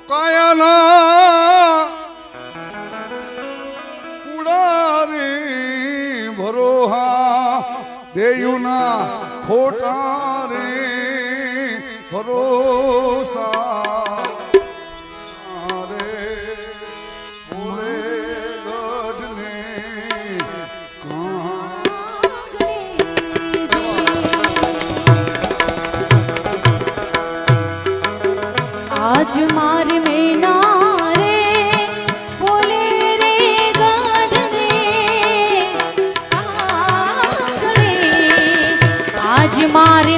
કાયાના પુડારી ભરોહા દેયુના ખોટા மாறி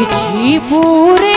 পিছি পুরে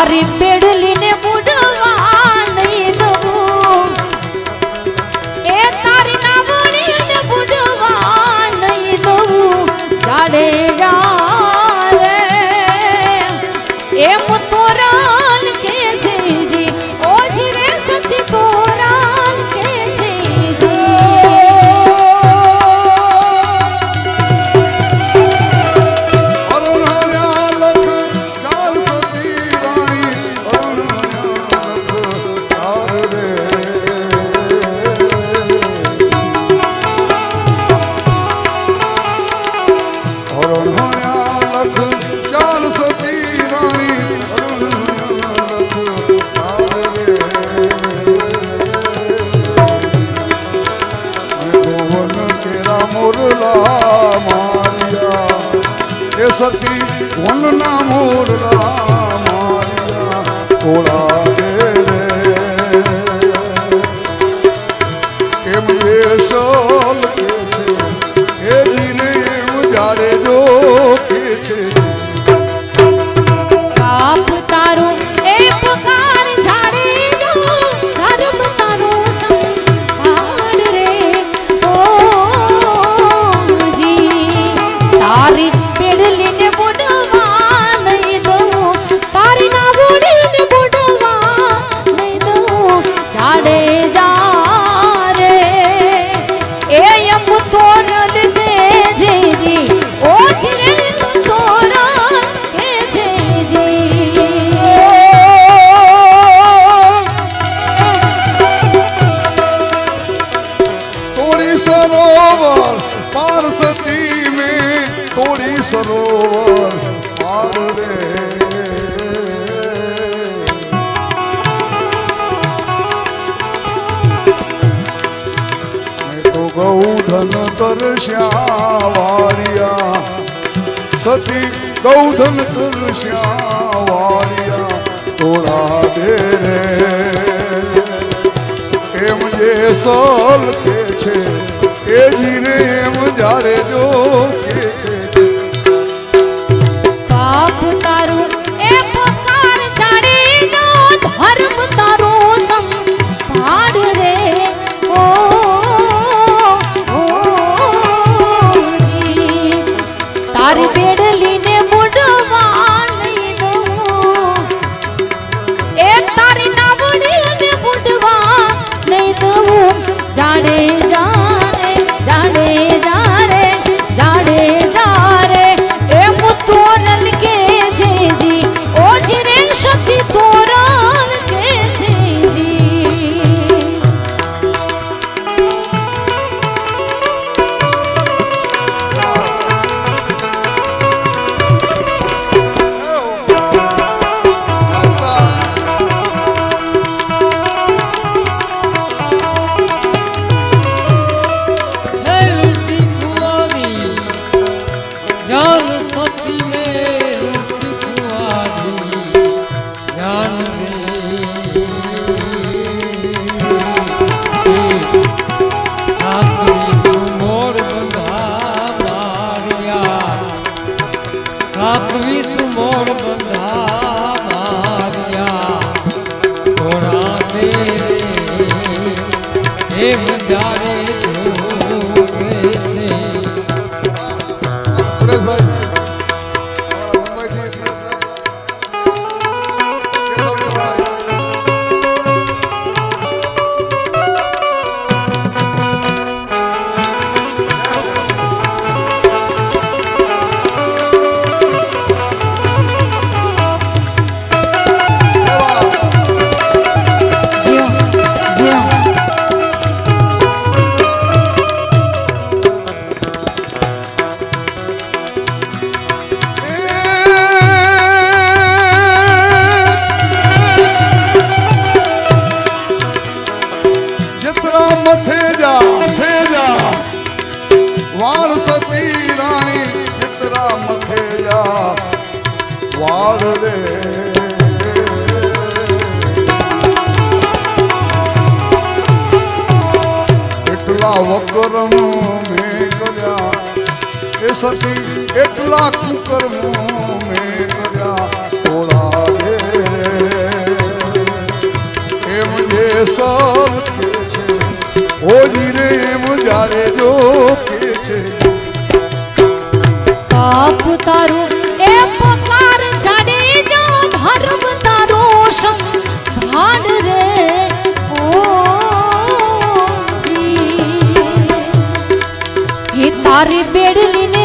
பாரி பெடலின સતી વનના મોરલા મારિયા ઓળા ગૌધન તરશ્યાવારિયા સતી ગૌધન તરશ્યાવારિયા તોડા દે રે એમ જે સલ કે છે, એ જીને એમ જાણે જો કે છે. isso moro bandar. વકર્મો મેં કર્યા એ સતી એટલા કુકર્મો મેં કર્યા થોડા એમ જે સબ છે ઓજી રે એમ જાણે જો છે. પાપ તારું আর বেড়লিন